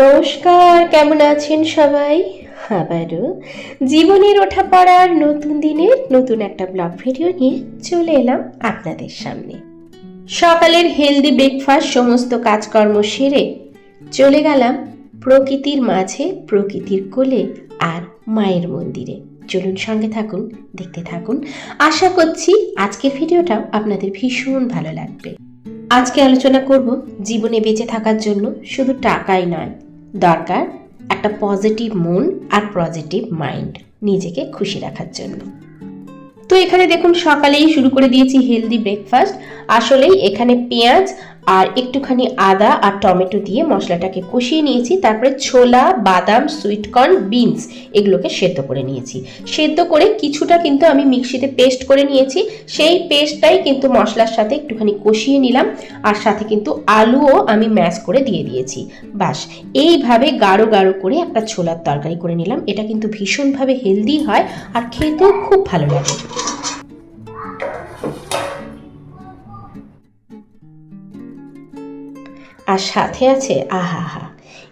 নমস্কার, কেমন আছেন সবাই? আবারও জীবনের ওঠা পড়ার নতুন দিনের নতুন একটা ব্লগ ভিডিও নিয়ে চলে এলাম আপনাদের সামনে। সকালের হেলদি ব্রেকফাস্ট সমস্ত কাজকর্ম সেরে চলে গেলাম প্রকৃতির মাঝে, প্রকৃতির কোলে আর মায়ের মন্দিরে। চলুন সঙ্গে থাকুন, দেখতে থাকুন। আশা করছি আজকের ভিডিওটাও আপনাদের ভীষণ ভালো লাগবে। আজকে আলোচনা করব জীবনে বেঁচে থাকার জন্য শুধু টাকাই নয় দরকার একটা পজিটিভ মন আর পজিটিভ মাইন্ড নিজেকে খুশি রাখার জন্য। তো এখানে দেখুন সকালেই শুরু করে দিয়েছি হেলদি ব্রেকফাস্ট আসলেই এখানে পেঁয়াজ আর একটুখানি আদা আর টমেটো দিয়ে মশলাটাকে কষিয়ে নিয়েছি। তারপরে ছোলা, বাদাম, সুইটকর্ন, বিনস এগুলোকে সেদ্ধ করে নিয়েছি। সেদ্ধ করে কিছুটা কিন্তু আমি মিক্সিতে পেস্ট করে নিয়েছি। সেই পেস্টটাই কিন্তু মশলার সাথে একটুখানি কষিয়ে নিলাম আর সাথে কিন্তু আলুও আমি ম্যাশ করে দিয়ে দিয়েছি। বাস এইভাবে গাঢ় গাঢ় করে একটা ছোলার তরকারি করে নিলাম। এটা কিন্তু ভীষণভাবে হেলদি হয় আর খেতেও খুব ভালো লাগে। আর সাথে আছে আহা হা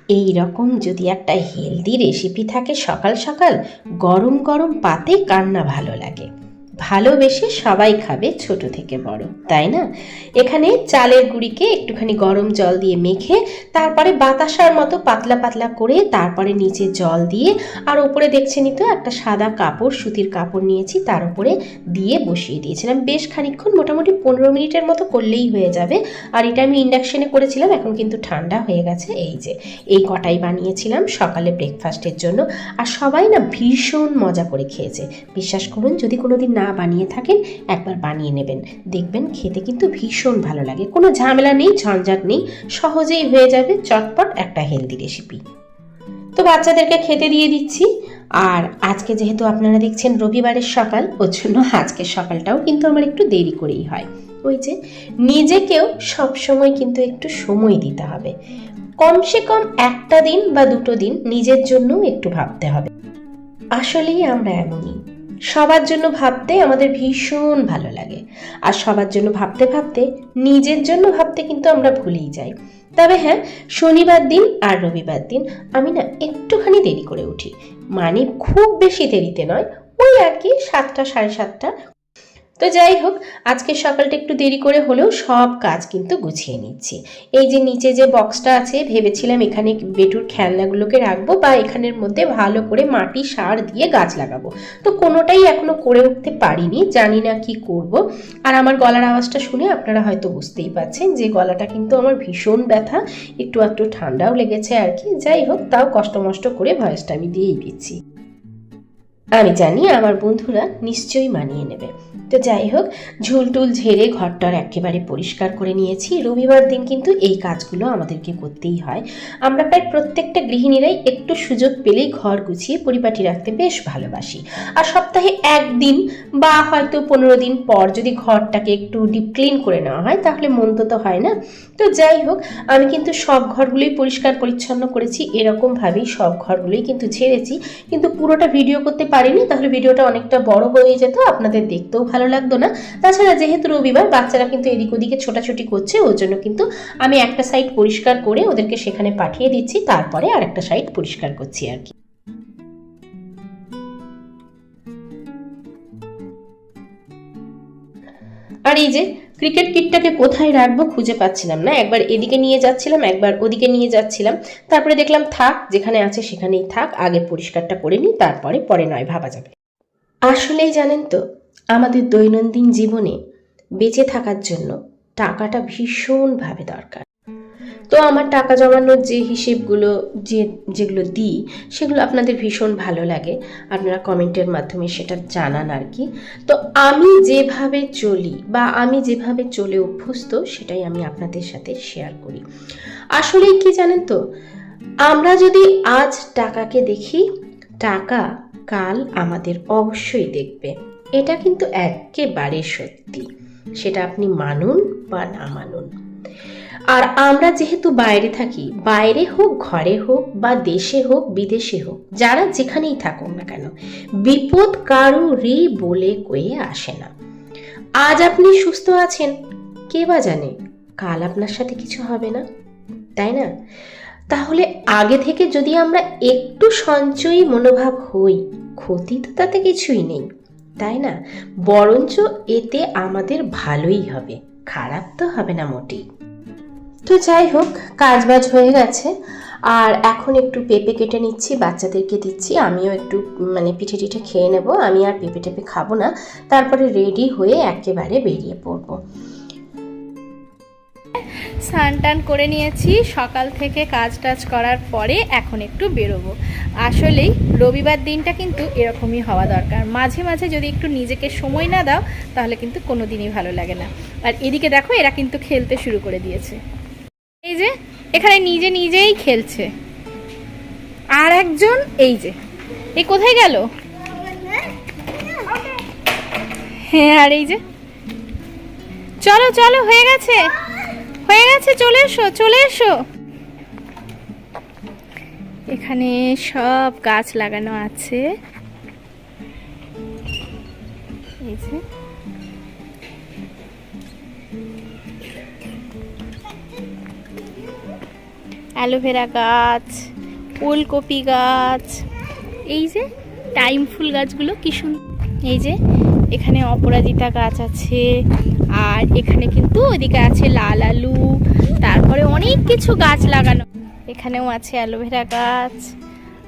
এই রকম যদি একটা হেলদি রেসিপি থাকে সকাল সকাল, গরম গরম পাতে কান্না ভালো লাগে। ভালোবেসে সবাই খাবে ছোট থেকে বড়, তাই না? এখানে চালের গুঁড়িকে একটুখানি গরম জল দিয়ে মেখে, তারপরে বাতাসার মতো পাতলা পাতলা করে তারপরে নিচে জল দিয়ে, আর ওপরে দেখছেনই তো একটা সাদা কাপড়, সুতির কাপড় নিয়েছি, তার উপরে দিয়ে বসিয়ে দিয়েছিলাম। বেশ খানিক্ষণ মোটামুটি পনেরো মিনিটের মতো করলেই হয়ে যাবে। আর এটা আমি ইন্ডাকশনে করেছিলাম, এখন কিন্তু ঠান্ডা হয়ে গেছে। এই যে, এই কটাই বানিয়েছিলাম সকালে ব্রেকফাস্টের জন্য। আর সবাই না ভীষণ মজা করে খেয়েছে। বিশ্বাস করুন, যদি কোনোদিন না বানিয়ে থাকেন, একবার বানিয়ে নেবেন। দেখবেন খেতে কিন্তু ভীষণ ভালো লাগে। কোনো ঝামেলা নেই, ঝঞ্ঝাট নেই, সহজেই হয়ে যাবে চটপট একটা হেলদি রেসিপি তো বাচ্চাদেরকে খেতে দিয়ে দিচ্ছি। আর আজকে যেহেতু আপনারা দেখছেন রবিবারের সকাল, ওর জন্য আজকের সকালটাও কিন্তু আমার একটু দেরি করেই হয়। ওই যে, নিজেকেও সব সময় কিন্তু একটু সময় দিতে হবে। কমসে কম একটা দিন বা দুটো দিন নিজের জন্যও একটু ভাবতে হবে। আসলেই আমরা এমনই। সবার জন্য ভাবতে আমাদের ভীষণ ভালো লাগে। আর সবার জন্য ভাবতে ভাবতে, নিজের জন্য ভাবতে কিন্তু আমরা ভুলেই যাই। তবে হ্যাঁ শনিবার দিন আর রবিবার দিন আমি না একটুখানি দেরি করে উঠি। মানে খুব বেশি দেরিতে নয়, ওই আর কি সাতটা সাড়ে সাতটা তো যাই হোক, আজকে সকালটা একটু দেরি করে হলেও সব কাজ কিন্তু গুছিয়ে নিচ্ছি। এই যে নিচে যে বক্সটা আছে, ভেবেছিলাম এখানে বেটুর খেলনাগুলোকে রাখব বা এখানের মধ্যে ভালো করে মাটি, সার দিয়ে গাছ লাগাবো। তো কোনোটাই এখনও করে উঠতে পারিনি, জানি না কি করব। আর আমার গলার আওয়াজটা শুনে আপনারা হয়তো বুঝতেই পাচ্ছেন যে গলাটা কিন্তু আমার ভীষণ ব্যথা, একটু একটু ঠান্ডাও লেগেছে আর কি। যাই হোক, তাও কষ্ট মষ্ট করে ভয়েসটা আমি দিয়েই দিচ্ছি। আমি জানি আমার বন্ধুরা নিশ্চয়ই মানিয়ে নেবে। তো যাই হোক ঝুলটুল ঝেড়ে ঘরটার একেবারে পরিষ্কার করে নিয়েছি। রবিবার দিন কিন্তু এই কাজগুলো আমাদেরকে করতেই হয়। আমরা প্রায় প্রত্যেকটা গৃহিণীরাই একটু সুযোগ পেলেই ঘর গুছিয়ে পরিপাটি রাখতে বেশ ভালোবাসি। আর সপ্তাহে একদিন বা হয়তো পনেরো দিন পর যদি ঘরটাকে একটু ডিপ ক্লিন করে নেওয়া হয়, তাহলে মন্দ তো হয় না। তো যাই হোক আমি কিন্তু সব ঘরগুলোই পরিষ্কার পরিচ্ছন্ন করেছি। এরকমভাবেই সব ঘরগুলোই কিন্তু ঝেড়েছি। কিন্তু পুরোটা ভিডিও করতে পারিনি, তাহলে ভিডিওটা অনেকটা বড় হয়ে যেত, আপনাদের দেখতেও ভালো লাগতো না। তাছাড়া যেহেতু রবিবার, বাচ্চারা কিন্তু এদিক ওদিকে ছোটাছুটি করছে, ওর জন্য কিন্তু আমি একটা সাইড পরিষ্কার করে ওদেরকে সেখানে পাঠিয়ে দিচ্ছি, তারপরে আর একটা সাইড পরিষ্কার করছি আর কি। আর এই যে ক্রিকেট কিটটাকে কোথায় রাখব খুঁজে পাচ্ছিলাম না। একবার এদিকে নিয়ে যাচ্ছিলাম, একবার ওদিকে নিয়ে যাচ্ছিলাম। তারপরে দেখলাম, থাক, যেখানে আছে সেখানেই থাক, আগে পরিষ্কারটা করে নিই, তারপরে, পরে নয়, ভাবা যাবে। আসলেই জানেন তো, আমাদের দৈনন্দিন জীবনে বেঁচে থাকার জন্য টাকাটা ভীষণভাবে দরকার। তো আমার টাকা জমানোর যে হিসেবগুলো, যে, যেগুলো দিই, সেগুলো আপনাদের ভীষণ ভালো লাগে। আপনারা কমেন্টের মাধ্যমে সেটা জানান আর কি তো আমি যেভাবে চলি বা আমি যেভাবে চলে অভ্যস্ত, সেটাই আমি আপনাদের সাথে শেয়ার করি। আসলে কি জানেন তো? আমরা যদি আজ টাকাকে দেখি, টাকা কাল আমাদের অবশ্যই দেখবে। এটা কিন্তু একেবারে সত্যি। সেটা আপনি মানুন বা না মানুন। আর আমরা যেহেতু বাইরে থাকি, বাইরে হোক, ঘরে হোক বা দেশে হোক, বিদেশে হোক, যারা যেখানেই থাকুক না কেন, বিপদ কারোরই বলে কয়ে আসে না। আজ আপনি সুস্থ আছেন, কে বা জানে, কাল আপনার সাথে কিছু হবে না, তাই না? তাহলে আগে থেকে যদি আমরা একটু সঞ্চয়ী মনোভাব হই, ক্ষতি তো তাতে কিছুই নেই, তাই না? বরঞ্চ এতে আমাদের ভালোই হবে, খারাপ তো হবে না মোটেই। তো যাই হোক কাজ বাজ হয়ে গেছে। আর এখন একটু পেঁপে কেটে নিচ্ছি, বাচ্চাদেরকে দিচ্ছি। আমিও একটু মানে পিঠে টিঠে খেয়ে নেব। আমি আর পেঁপে টেপে খাব না। তারপরে রেডি হয়ে একেবারে বেরিয়ে পড়ব। স্নান টান করে নিয়েছি। সকাল থেকে কাজ টাজ করার পরে এখন একটু বেরোবো। আসলেই রবিবার দিনটা কিন্তু এরকমই হওয়া দরকার। মাঝে মাঝে যদি একটু নিজেকে সময় না দাও, তাহলে কিন্তু কোনো দিনই ভালো লাগে না। আর এদিকে দেখো, এরা কিন্তু খেলতে শুরু করে দিয়েছে। এই যে, এখানে নিজে নিজেই খেলছে। আর একজন এই যে। এই কোথায় গেল? হ্যাঁ আর এই যে। চলো চলো, হয়ে গেছে। হয়ে গেছে, চলে এসো চলে এসো। এখানে সব গাছ লাগানো আছে। এই যে। অ্যালোভেরা গাছ ওলকপি গাছ। এই যে টাইম ফুল গাছগুলো, কি সুন্দর এই যে এখানে অপরাজিতা গাছ আছে, আর এখানে কিন্তু ওইদিকে আছে লাল আলু, তারপরে অনেক কিছু গাছ লাগানো। এখানেও আছে অ্যালোভেরা গাছ,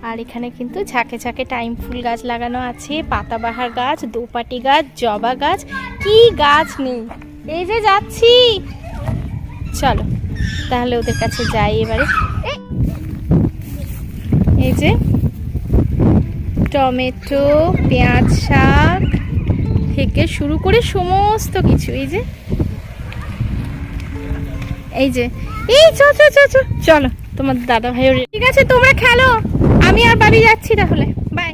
আর এখানে কিন্তু ঝাঁকে ঝাঁকে টাইম ফুল গাছ লাগানো আছে, পাতাবাহার গাছ, দোপাটি গাছ, জবা গাছ, কি গাছ নেই। এই যে যাচ্ছি। চলো। তাহলে ওদের কাছে যাই এবারে। এই যে, টমেটো, পেঁয়াজ শাক থেকে শুরু করে সমস্ত কিছু, এই যে। এই যে, এই চ চলো, তোমার দাদা ভাই ঠিক আছে, তোমরা খেলো, আমি আর বাড়ি যাচ্ছি তাহলে বাই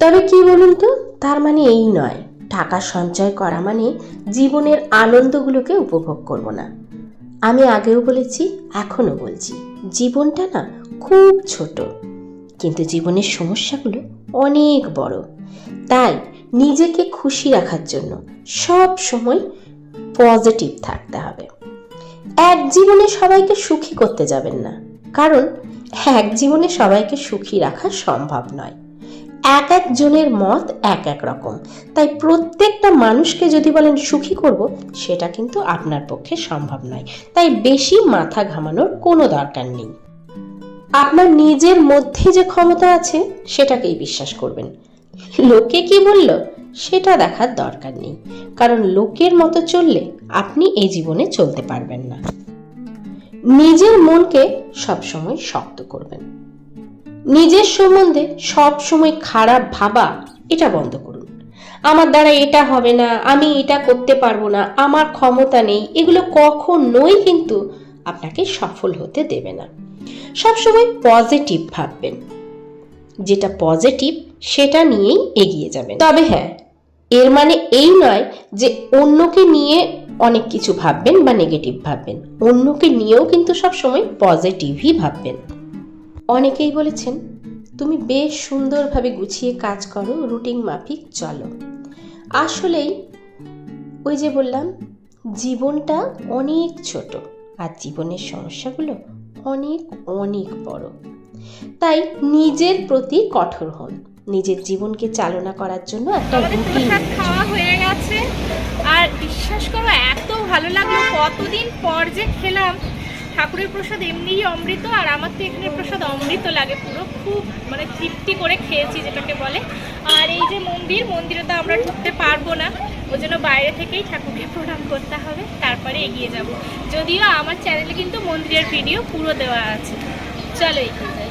তবে কি বলুন তো, তার মানে এই নয়। টাকা সঞ্চয় করা মানে জীবনের আনন্দগুলোকে উপভোগ করব না। আমি আগেও বলেছি, এখনও বলছি, জীবনটা না খুব ছোট। কিন্তু জীবনের সমস্যাগুলো অনেক বড়। তাই নিজেকে খুশি রাখার জন্য সব সময় পজিটিভ থাকতে হবে। এক জীবনে সবাইকে সুখী করতে যাবেন না। কারণ এক জীবনে সবাইকে সুখী রাখা সম্ভব নয়। এক একজনের মত এক এক রকম। তাই প্রত্যেকটা মানুষকে যদি বলেন সুখী করব, সেটা কিন্তু আপনার পক্ষে সম্ভব নয়। তাই বেশি মাথা ঘামানোর কোনো দরকার নেই। আপনার নিজের মধ্যে যে ক্ষমতা আছে, সেটাকেই বিশ্বাস করবেন। লোকে কি বলল, সেটা দেখার দরকার নেই। কারণ লোকের মতো চললে আপনি এই জীবনে চলতে পারবেন না। নিজের মনকে সবসময় শক্ত করবেন। নিজের সম্বন্ধে সব সময় খারাপ ভাবা, এটা বন্ধ করুন। আমার দ্বারা এটা হবে না, আমি এটা করতে পারব না, আমার ক্ষমতা নেই, এগুলো কখনোই কিন্তু আপনাকে সফল হতে দেবে না। সবসময় পজিটিভ ভাববেন। যেটা পজিটিভ সেটা নিয়েই এগিয়ে যাবেন। তবে হ্যাঁ এর মানে এই নয় যে অন্যকে নিয়ে অনেক কিছু ভাববেন বা নেগেটিভ ভাববেন। অন্যকে নিয়েও কিন্তু সবসময় পজিটিভই ভাববেন। অনেকেই বলেছেন তুমি বেশ সুন্দরভাবে গুছিয়ে কাজ করো রুটিন মাফিক চলো। আসলেই ওই যে বললাম জীবনটা অনেক ছোট আর জীবনের সমস্যাগুলো অনেক অনেক বড়। তাই নিজের প্রতি কঠোর হন। নিজের জীবনকে চালনা করার জন্য একটা রুটিন খাওয়া হয়ে গেছে। আর বিশ্বাস করো এত ভালো লাগল কতদিন পর যে খেলাম। ঠাকুরের প্রসাদ এমনিই অমৃত, আর আমার তো এখানে প্রসাদ অমৃত লাগে পুরো। খুব মানে তৃপ্তি করে খেয়েছি যেটাকে বলে। আর এই যে মন্দির, মন্দিরে তো আমরা ঢুকতে পারব না। ওই জন্য বাইরে থেকেই ঠাকুরকে প্রণাম করতে হবে, তারপরে এগিয়ে যাব। যদিও আমার চ্যানেলে কিন্তু মন্দিরের ভিডিও পুরো দেওয়া আছে। চলো এগিয়ে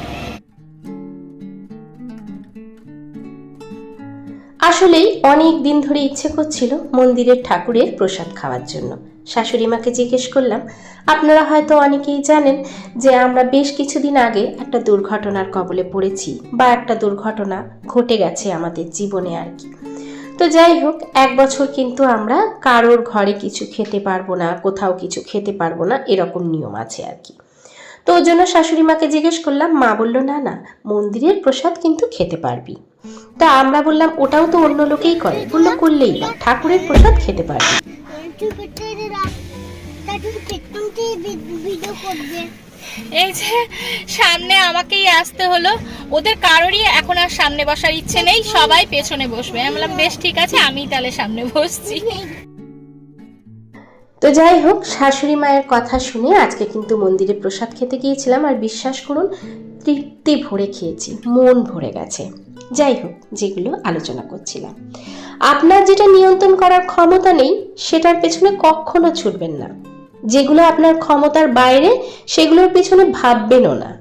আসলেই অনেক দিন ধরে ইচ্ছে করছিল মন্দিরের ঠাকুরের প্রসাদ খাওয়ার জন্য। শাশুড়ি মাকে জিজ্ঞেস করলাম, আপনারা হয়তো অনেকেই জানেন যে আমরা বেশ কিছুদিন আগে একটা দুর্ঘটনার কবলে পড়েছি বা একটা দুর্ঘটনা ঘটে গেছে আমাদের জীবনে আর কি। তো যাই হোক, এক বছর কিন্তু আমরা কারোর ঘরে কিছু খেতে পারব না, কোথাও কিছু খেতে পারব না, এরকম নিয়ম আছে আর কি। তো ওর জন্য শাশুড়ি মাকে জিজ্ঞেস করলাম, মা বলল, না না, মন্দিরের প্রসাদ কিন্তু খেতে পারবি। তা আমরা বললাম, ওটাও তো অন্য লোকেই করে। বলল, করলেই না, ঠাকুরের প্রসাদ খেতে পারবি। এই যে সামনে আমাকেই আসতে হলো। ওদের কারোরই এখন আর সামনে বসার ইচ্ছে নেই সবাই পেছনে বসবে। আমি বললাম বেশ ঠিক আছে আমি তাহলে সামনে বসছি। তো যাই হোক শাশুড়ি মায়ের কথা শুনে আজকে কিন্তু মন্দিরে প্রসাদ খেতে গিয়েছিলাম আর বিশ্বাস করুন তৃপ্তি ভরে খেয়েছি মন ভরে গেছে। যাই হোক যেগুলো আলোচনা করছিলাম। আপনার যেটা নিয়ন্ত্রণ করার ক্ষমতা নেই সেটার পেছনে কখনো ছুটবেন না। যেগুলো আপনার ক্ষমতার বাইরে, সেগুলোর পিছনে ভাববেনও না।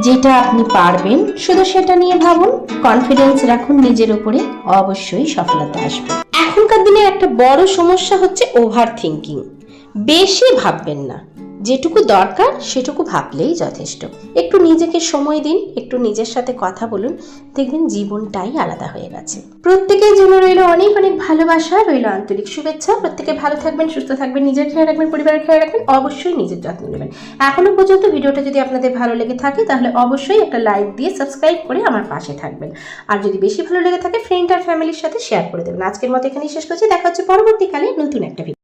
যেটা আপনি পারবেন, শুধু সেটা নিয়ে ভাবুন। কনফিডেন্স রাখুন নিজের উপরে, অবশ্যই সফলতা আসবে। এখনকার দিনে একটা বড় সমস্যা হচ্ছে ওভার থিঙ্কিং বেশি ভাববেন না। যেটুকু দরকার সেটুকু ভাবলেই যথেষ্ট। একটু নিজেকে সময় দিন, একটু নিজের সাথে কথা বলুন, দেখবেন জীবনটাই আলাদা হয়ে গেছে। প্রত্যেকের জন্য রইল অনেক অনেক ভালোবাসা, রইল আন্তরিক শুভেচ্ছা। প্রত্যেকে ভালো থাকবেন, সুস্থ থাকবেন, নিজের খেয়াল রাখবেন, পরিবারের খেয়াল রাখবেন, অবশ্যই নিজের যত্ন নেবেন। এখনও পর্যন্ত ভিডিওটা যদি আপনাদের ভালো লেগে থাকে, তাহলে অবশ্যই একটা লাইক দিয়ে সাবস্ক্রাইব করে আমার পাশে থাকবেন। আর যদি বেশি ভালো লেগে থাকে ফ্রেন্ড আর ফ্যামিলির সাথে শেয়ার করে দেবেন। আজকের মতো এখানেই শেষ করছি। দেখা হচ্ছে পরবর্তীকালে নতুন একটা ভিডিও